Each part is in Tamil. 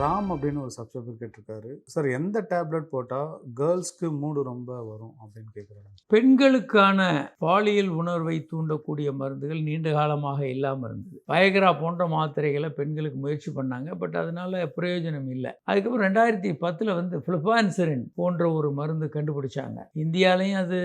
ராம் அப்படின்னு ஒரு சப்ஸ்கிரைபர் கேட்டிருக்காரு. சார் எந்த டேப்லெட் போட்டால் கேர்ள்ஸ்க்கு மூடு ரொம்ப வரும் அப்படின்னு கேட்குறாங்க பெண்களுக்கான பாலியல் உணர்வை தூண்டக்கூடிய மருந்துகள் நீண்ட காலமாக இல்லாமல் இருந்தது. பயகரா போன்ற மாத்திரைகளை பெண்களுக்கு முயற்சி பண்ணாங்க. பட் அதனால பிரயோஜனம் இல்லை. அதுக்கப்புறம் ரெண்டாயிரத்தி பத்தில் வந்து ஃபிளிபான்சரின் போன்ற ஒரு மருந்து கண்டுபிடிச்சாங்க. இந்தியாலையும் அது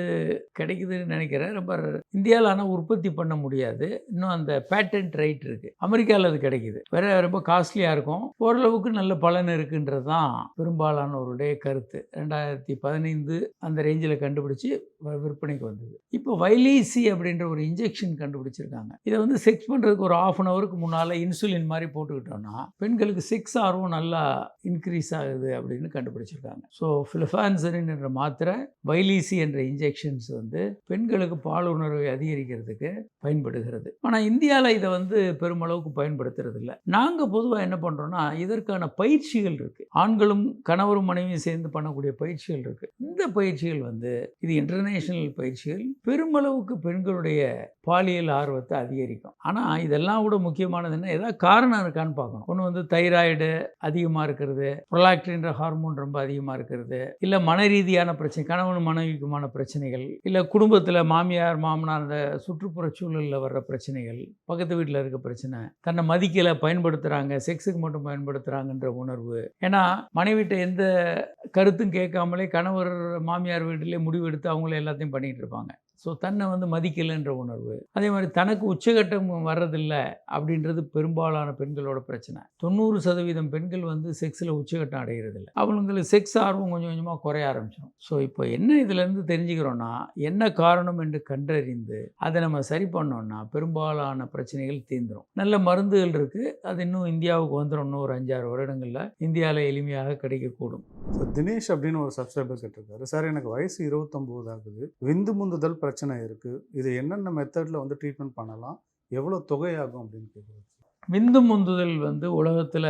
கிடைக்குதுன்னு நினைக்கிறேன். ரொம்ப இந்தியாவில் ஆனால் உற்பத்தி பண்ண முடியாது. இன்னும் அந்த பேட்டன்ட் ரைட் இருக்குது அமெரிக்காவில் அது கிடைக்குது. வேற ரொம்ப காஸ்ட்லியாக இருக்கும். ஓரளவுக்கு நல்ல நல்ல பலன் இருக்குன்றது தான் பெரும்பாலானவருடைய கருத்து. ரெண்டாயிரத்தி பதினைந்து அந்த ரேஞ்சில் கண்டுபிடிச்சி வ- விற்பனைக்கு வந்தது. இப்போ வைலீசி அப்படின்ற ஒரு இன்ஜெக்ஷன் கண்டுபிடிச்சிருக்காங்க. இதை வந்து செக்ஸ் பண்ணுறதுக்கு ஒரு ஆஃப் அன் ஹவருக்கு முன்னால் இன்சுலின் மாதிரி போட்டுக்கிட்டோம்னா பெண்களுக்கு செக்ஸ் ஆர்வம் நல்லா இன்க்ரீஸ் ஆகுது அப்படின்னு கண்டுபிடிச்சிருக்காங்க. ஸோ ஃபிலிஃபான்சரின் என்ற மாத்திரை வைலீசி என்ற இன்ஜெக்ஷன்ஸ் வந்து பெண்களுக்கு பாலுணர்வை அதிகரிக்கிறதுக்கு பயன்படுகிறது. ஆனால் இந்தியாவில் இதை வந்து பெருமளவுக்கு பயன்படுத்துறது இல்லை நாங்கள் பொதுவாக என்ன பண்ணுறோன்னா இதற்கான பயிற்சிகள் இருக்குது ஆண்களும் கணவரும் மனைவியும் சேர்ந்து பண்ணக்கூடிய பயிற்சிகள் இருக்குது இந்த பயிற்சிகள் வந்து இது இன்டர்நேஷனல் பயிற்சிகள் பெருமளவுக்கு பெண்களுடைய பாலியல் ஆர்வத்தை அதிகரிக்கும். ஆனால் இதெல்லாம் கூட முக்கியமானது என்ன? ஏதாவது காரணம் இருக்கான்னு பார்க்கணும். ஒன்று வந்து தைராய்டு அதிகமாக இருக்கிறது ப்ரொலாக்டின்ற ஹார்மோன் ரொம்ப அதிகமாக இருக்கிறது இல்லை மன ரீதியான பிரச்சனை கணவன் மனைவிக்குமான பிரச்சனைகள் இல்லை குடும்பத்தில் மாமியார் மாமனார் அந்த சுற்றுப்புற சூழலில் வர்ற பிரச்சனைகள் பக்கத்து வீட்டில் இருக்க பிரச்சனை தன்னை மதிக்கலை பயன்படுத்துகிறாங்க செக்ஸுக்கு மட்டும் பயன்படுத்துகிறாங்கன்ற உணர்வு. ஏன்னா மனைவிட்ட எந்த கருத்தும் கேட்காமலே கணவர் மாமியார் வீட்டிலே முடிவெடுத்து அவங்களே எல்லாத்தையும் பண்ணிகிட்டு இருப்பாங்க. ஸோ தன்னை வந்து மதிக்கலைன்ற உணர்வு. அதே மாதிரி தனக்கு உச்சகட்டம் வர்றதில்லை அப்படின்றது பெரும்பாலான பெண்களோட பிரச்சனை. தொண்ணூறு சதவீதம் பெண்கள் வந்து செக்ஸில் உச்சகட்டம் அடைகிறதில்ல அவங்களுக்கு செக்ஸ் ஆர்வம் கொஞ்சம் கொஞ்சமாக குறைய ஆரம்பிச்சிடும் ஸோ இப்போ என்ன இதுலேருந்து தெரிஞ்சுக்கிறோன்னா என்ன காரணம் என்று கண்டறிந்து அதை நம்ம சரி பண்ணோம்னா பெரும்பாலான பிரச்சனைகள் தீர்ந்துடும் நல்ல மருந்துகள் இருக்குது அது இன்னும் இந்தியாவுக்கு வந்துடும் இன்னும் ஒரு அஞ்சாறு வருடங்களில் இந்தியாவில் எளிமையாக கிடைக்கக்கூடும். தினேஷ் அப்படின்னு ஒரு சப்ஸ்கிரைபர் கேட்டிருக்காரு. சார் எனக்கு வயசு இருபத்தொம்போது ஆகுது. விந்து முந்துதல் பிரச்சனை இருக்குது இது என்னென்ன மெத்தடில் வந்து ட்ரீட்மெண்ட் பண்ணலாம்? எவ்வளோ தொகையாகும் அப்படின்னு கேட்குறது விந்து முந்துதல் வந்து உலகத்தில்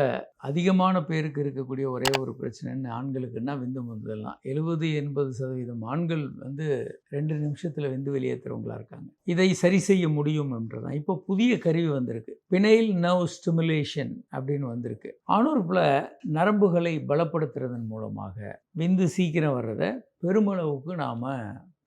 அதிகமான பேருக்கு இருக்கக்கூடிய ஒரே ஒரு பிரச்சனைன்னு ஆண்களுக்குன்னா விந்து முந்துதல் தான். எழுபது எண்பது சதவீதம் ஆண்கள் வந்து ரெண்டு நிமிஷத்தில் விந்து வெளியேற்றுறவங்களா இருக்காங்க. இதை சரி செய்ய முடியும் என்றதான். இப்போ புதிய கருவி வந்திருக்கு. பினைல் நர்வ் ஸ்டிமுலேஷன் அப்படின்னு வந்திருக்கு. ஆணுறுப்பில் நரம்புகளை பலப்படுத்துறதன் மூலமாக விந்து சீக்கிரம் வர்றதை பெருமளவுக்கு நாம்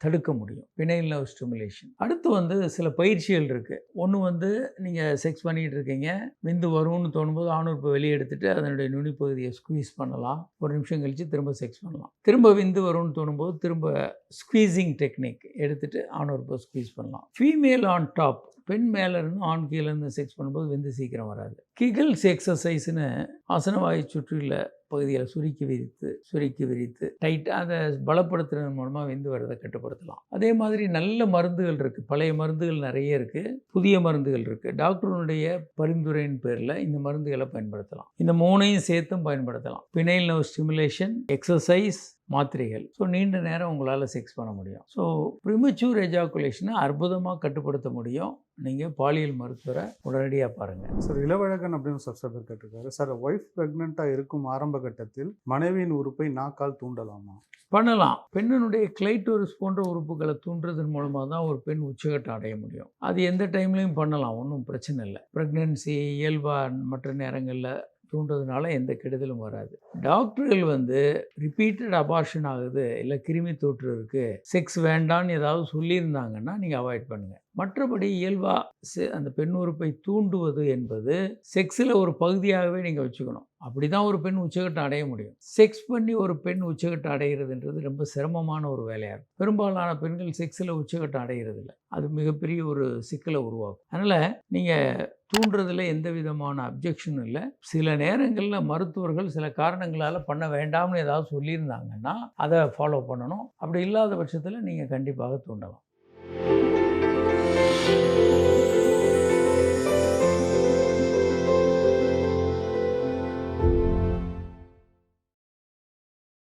தடுக்க முடியும். பினைல் நர்வ் ஸ்டிமுலேஷன் அடுத்து வந்து சில பயிற்சிகள் இருக்குது ஒன்று வந்து நீங்கள் செக்ஸ் பண்ணிகிட்டு இருக்கீங்க. விந்து வரும்னு தோணும்போது ஆணுறுப்பை வெளியே எடுத்துட்டு அதனுடைய நுனிப்பகுதியை ஸ்குவீஸ் பண்ணலாம். ஒரு நிமிஷம் கழித்து திரும்ப செக்ஸ் பண்ணலாம். திரும்ப விந்து வரும்னு தோணும்போது திரும்ப ஸ்குவீசிங் டெக்னிக் எடுத்துகிட்டு ஆணுறுப்பை ஸ்குவீஸ் பண்ணலாம். ஃபீமேல் ஆன் டாப் பெண் மேலே இருந்து ஆண் கீழே இருந்து செக்ஸ் பண்ணும்போது விந்து சீக்கிரம் வராது. கிகிள்ஸ் எக்ஸசைஸ்னு ஆசனவாயு சுற்றியுள்ள பகுதியில் சுருக்கி விரித்து சுருக்கி விரித்து டைட்டாக அதை பலப்படுத்துறது மூலமாக விந்து வரதை கட்டுப்படுத்தலாம். அதே மாதிரி நல்ல மருந்துகள் இருக்குது பழைய மருந்துகள் நிறைய இருக்குது புதிய மருந்துகள் இருக்குது டாக்டருடைய பரிந்துரையின் பேரில் இந்த மருந்துகளை பயன்படுத்தலாம். இந்த மூணையும் சேர்த்தும் பயன்படுத்தலாம். பினைல் நர்வ் ஸ்டிமுலேஷன் எக்ஸசைஸ் மாத்திரைகள். ஸோ நீண்ட நேரம் உங்களால் செக்ஸ் பண்ண முடியும். ஸோ ப்ரிமச்சூர் எஜாகுலேஷனை அற்புதமாக கட்டுப்படுத்த முடியும். நீங்கள் பாலியல் மருத்துவரை உடனடியாக பாருங்கள் சார் இளவழகன் அப்படின்னு சப்ஸ்கிரைபர் கேட்டிருக்காரு. சார் ஒய்ஃப் ப்ரெக்னெண்ட்டாக இருக்கும் ஆரம்ப கட்டத்தில் மனைவியின் உறுப்பை நாக்கால் தூண்டலாமா? பண்ணலாம். பெண்ணினுடைய கிளைட்டோரிஸ் போன்ற உறுப்புகளை தூண்டுறதன் மூலமாக தான் ஒரு பெண் உச்சகட்டம் அடைய முடியும். அது எந்த டைம்லையும் பண்ணலாம். ஒன்றும் பிரச்சனை இல்லை. ப்ரெக்னென்சி இயல்பாக மற்ற நேரங்களில் தூண்டுறதுனால எந்த கெடுதலும் வராது. டாக்டர்கள் வந்து ரிப்பீட்டட் அபார்ஷன் ஆகுது இல்லை கிருமி தொற்று இருக்குது செக்ஸ் வேண்டான்னு ஏதாவது சொல்லியிருந்தாங்கன்னா நீங்கள் அவாய்ட் பண்ணுங்கள் மற்றபடி இயல்பாக அந்த பெண் உறுப்பை தூண்டுவது என்பது செக்ஸில் ஒரு பகுதியாகவே நீங்கள் வச்சுக்கணும். அப்படி தான் ஒரு பெண் உச்சகட்டம் அடைய முடியும். செக்ஸ் பண்ணி ஒரு பெண் உச்சகட்டம் அடைகிறதுன்றது ரொம்ப சிரமமான ஒரு வேலையாக இருக்கும். பெரும்பாலான பெண்கள் செக்ஸில் உச்சகட்டம் அடைகிறது இல்லை அது மிகப்பெரிய ஒரு சிக்கலை உருவாக்கும். அதனால் நீங்கள் தூண்டுறதுல எந்த விதமான அப்ஜெக்ஷனும் இல்லை. சில நேரங்களில் மருத்துவர்கள் சில காரணங்களால் பண்ண வேண்டாம்னு ஏதாவது சொல்லியிருந்தாங்கன்னா அதை ஃபாலோ பண்ணணும். அப்படி இல்லாத பட்சத்தில் நீங்கள் கண்டிப்பாக தூண்டலாம்.